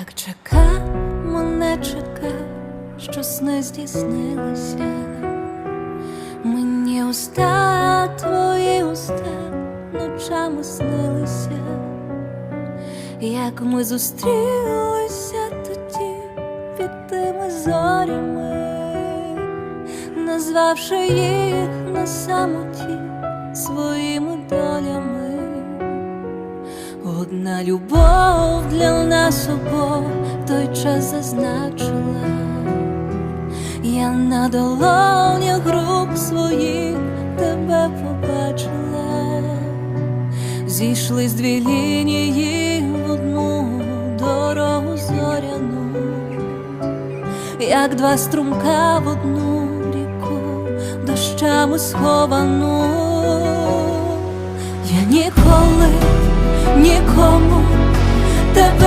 Так чека, мене чека, щось не здійснилося. Мені уста, твої уста ночами снилися, як ми зустрілися тоді під тими зорями, назвавши їх на самоті своїми долями. Одна любов для нас обох той час зазначила. Я на долонях рук своїх тебе побачила, зійшлись дві лінії в одну дорогу зоряну, як два струмка в одну ріку, дощами сховану. Я ніколи нікому тебе